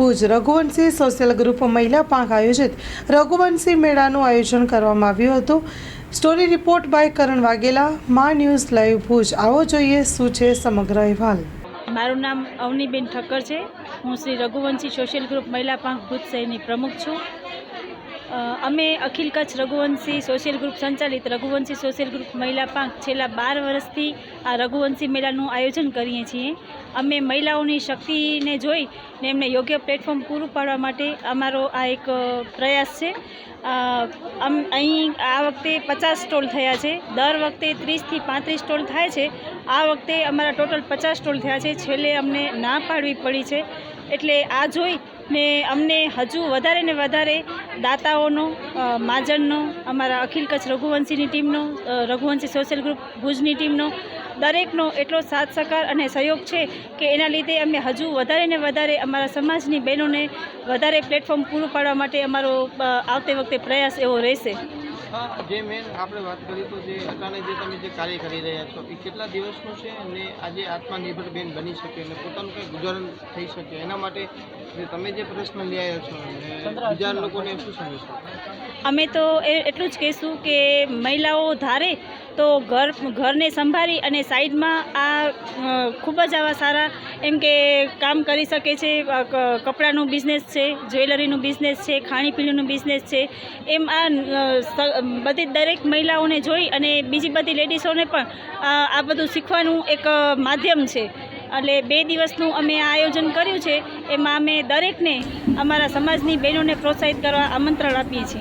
Bhuj Raghuvanshi social group મહિલા પાંખ આયોજિત રઘુવંશી મેળાનું આયોજન કરવામાં આવ્યું હતું. Story report by Karan Vaghela, Maa news live Bhuj. આવો જોઈએ શું છે સમગ્ર અહેવાલ. મારું નામ અવનીબેન ઠક્કર છે. હું શ્રી રઘુવંશી સોશિયલ ગ્રુપ મહિલા પાંખ ભુજ શહેરની પ્રમુખ છું. અમે અખિલ કચ્છ રઘુવંશી સોશિયલ ગ્રુપ સંચાલિત રઘુવંશી સોશિયલ ગ્રુપ મહિલા પાંખ છેલ્લા બાર વર્ષથી આ રઘુવંશી મેળાનું આયોજન કરીએ છીએ. અમે મહિલાઓની શક્તિને જોઈ ને એમને યોગ્ય પ્લેટફોર્મ પૂરું પાડવા માટે અમારો આ એક પ્રયાસ છે. અહીં આ વખતે પચાસ સ્ટોલ થયા છે. દર વખતે ત્રીસથી પાંત્રીસ સ્ટોલ થાય છે. આ વખતે અમારા ટોટલ પચાસ સ્ટોલ થયા છે. છેલ્લે અમને ના પાડવી પડી છે. એટલે આ જોઈ ને અમને હજુ વધારે ને વધારે દાતાઓનો માજનનો અમારા અખિલ કચ્છ રઘુવંશીની ટીમનો રઘુવંશી સોશિયલ ગ્રુપ ભુજની ટીમનો, દરેકનો એટલો સાથ સહકાર અને સહયોગ છે કે એના લીધે અમે હજુ વધારે ને વધારે અમારા સમાજની બહેનોને વધારે પ્લેટફોર્મ પૂરું પાડવા માટે અમારો આવતી વખતે પ્રયાસ એવો રહેશે. હા જે મેન આપણે વાત કરીએ તો જે અટાણે જે તમે જે કાર્ય કરી રહ્યા છો એ કેટલા દિવસનું છે અને આજે આત્મનિર્ભર બેન બની શકે અને પોતાનું કંઈ ગુજારણ થઈ શકે? એના માટે જે તમે જે પ્રશ્ન લઈ આવ્યા છો અને બીજા લોકોને શું સમજશો? અમે તો એ એટલું જ કહીશું કે મહિલાઓ ધારે તો ઘર, ઘરને સંભાળી અને સાઈડમાં આ ખૂબ જ આવા સારા એમ કે કામ કરી શકે છે. કપડાનું બિઝનેસ છે, જ્વેલરીનું બિઝનેસ છે, ખાણીપીણીનું બિઝનેસ છે. એમ આ બધી દરેક મહિલાઓને જોઈ અને બીજી બધી લેડીઝોને પણ આ બધું શીખવાનું એક માધ્યમ છે. એટલે બે દિવસનું અમે આયોજન કર્યું છે. એમાં અમે દરેકને અમારા સમાજની બહેનોને પ્રોત્સાહિત કરવા આમંત્રણ આપીએ છીએ.